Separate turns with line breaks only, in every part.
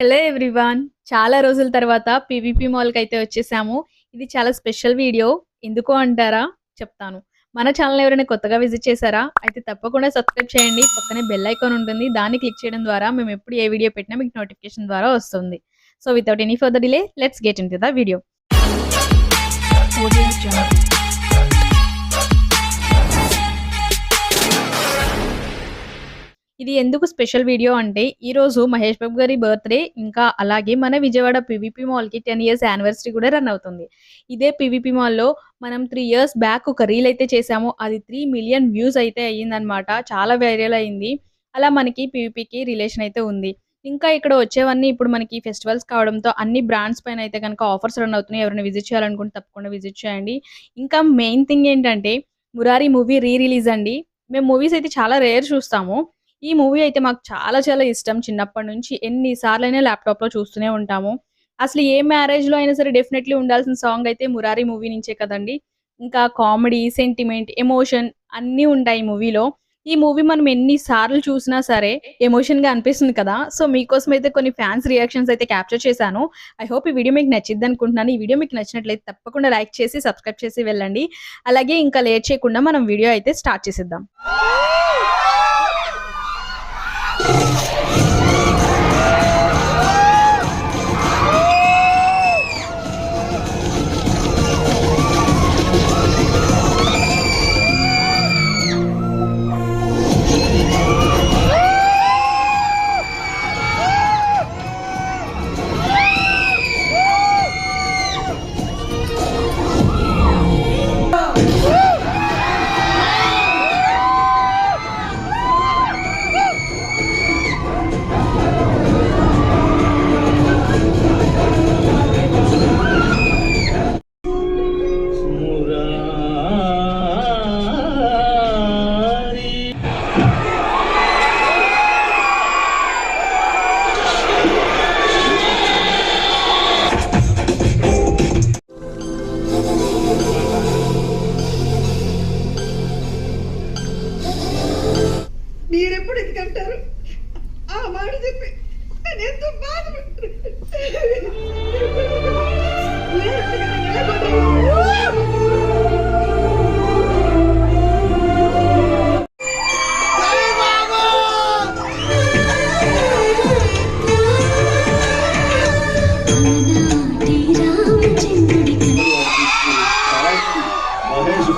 Hello everyone చాలా రోజుల తర్వాత పీవీపీ మాల్కి అయితే వచ్చేసాము. ఇది చాలా స్పెషల్ వీడియో ఎందుకు అంటారా? చెప్తాను. మన ఛానల్ ఎవరైనా కొత్తగా విజిట్ చేశారా? అయితే తప్పకుండా సబ్స్క్రైబ్ చేయండి. పక్కనే బెల్ ఐకాన్ ఉంటుంది. దాన్ని క్లిక్ చేయడం ద్వారా మేము ఎప్పుడు ఏ వీడియో పెట్టినా మీకు నోటిఫికేషన్ ద్వారా వస్తుంది. So without any further delay let's get in the video ఇది ఎందుకు స్పెషల్ వీడియో అంటే ఈ రోజు మహేష్ బాబు గారి బర్త్డే ఇంకా అలాగే మన విజయవాడ పీవీపీ మాల్కి టెన్ ఇయర్స్ యానివర్సరీ కూడా రన్ అవుతుంది. ఇదే పీవీపీ మాల్లో మనం త్రీ ఇయర్స్ బ్యాక్ ఒక రీల్ అయితే చేసాము అది త్రీ మిలియన్ వ్యూస్ అయితే అయ్యిందనమాట చాలా వైరల్ అయింది అలా మనకి పీవీపీకి రిలేషన్ అయితే ఉంది. ఇంకా ఇక్కడ వచ్చేవన్నీ ఇప్పుడు మనకి ఫెస్టివల్స్ కావడంతో అన్ని బ్రాండ్స్ పైన అయితే కనుక ఆఫర్స్ రన్ అవుతున్నాయి. ఎవరైనా విజిట్ చేయాలనుకుంటే తప్పకుండా విజిట్ చేయండి. ఇంకా మెయిన్ థింగ్ ఏంటంటే మురారి మూవీ రీ రిలీజ్ అండి. మేము మూవీస్ అయితే చాలా రేర్ చూస్తాము. ఈ మూవీ అయితే మాకు చాలా చాలా ఇష్టం. చిన్నప్పటి నుంచి ఎన్నిసార్లు అయినా ల్యాప్టాప్లో చూస్తూనే ఉంటాము. అసలు ఏ మ్యారేజ్లో అయినా సరే డెఫినెట్లీ ఉండాల్సిన సాంగ్ అయితే మురారి మూవీ నుంచే కదండి. ఇంకా కామెడీ సెంటిమెంట్ ఎమోషన్ అన్నీ ఉంటాయి ఈ మూవీలో. ఈ మూవీ మనం ఎన్నిసార్లు చూసినా సరే ఎమోషన్గా అనిపిస్తుంది కదా. సో మీకోసం అయితే కొన్ని ఫ్యాన్స్ రియాక్షన్స్ అయితే క్యాప్చర్ చేశాను. ఐ హోప్ ఈ వీడియో మీకు నచ్చిద్ది అనుకుంటున్నాను. ఈ వీడియో మీకు నచ్చినట్లయితే తప్పకుండా లైక్ చేసి సబ్స్క్రైబ్ చేసి వెళ్ళండి. అలాగే ఇంకా లేట్ చేయకుండా మనం వీడియో అయితే స్టార్ట్ చేసేద్దాం.
Oh!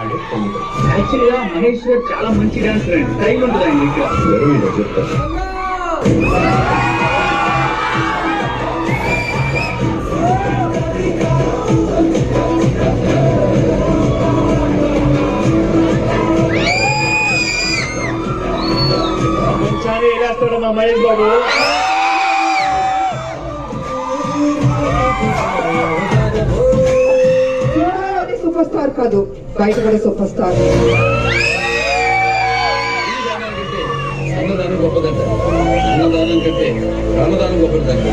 ఆడే పొందు
యాక్చువల్గా మహేష్ గారు చాలా మంచి డాన్సర్ అండి. టైం ఉంటుంది ఆయన
వేస్తాడు మా మహేష్ బాబు?
సూపర్ స్టార్ కాదు. బయట కూడా సూపర్ స్టార్
అన్నదానం గొప్పదంట. అన్నదానం కంటే అన్నదానం గొప్పదంట.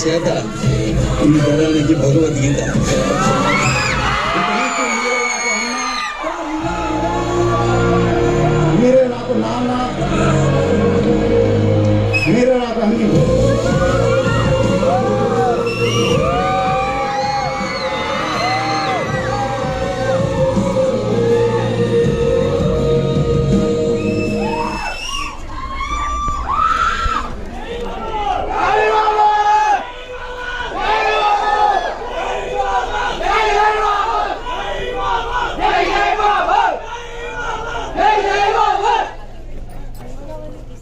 చేత ఈ తరానికి భగవద్గీత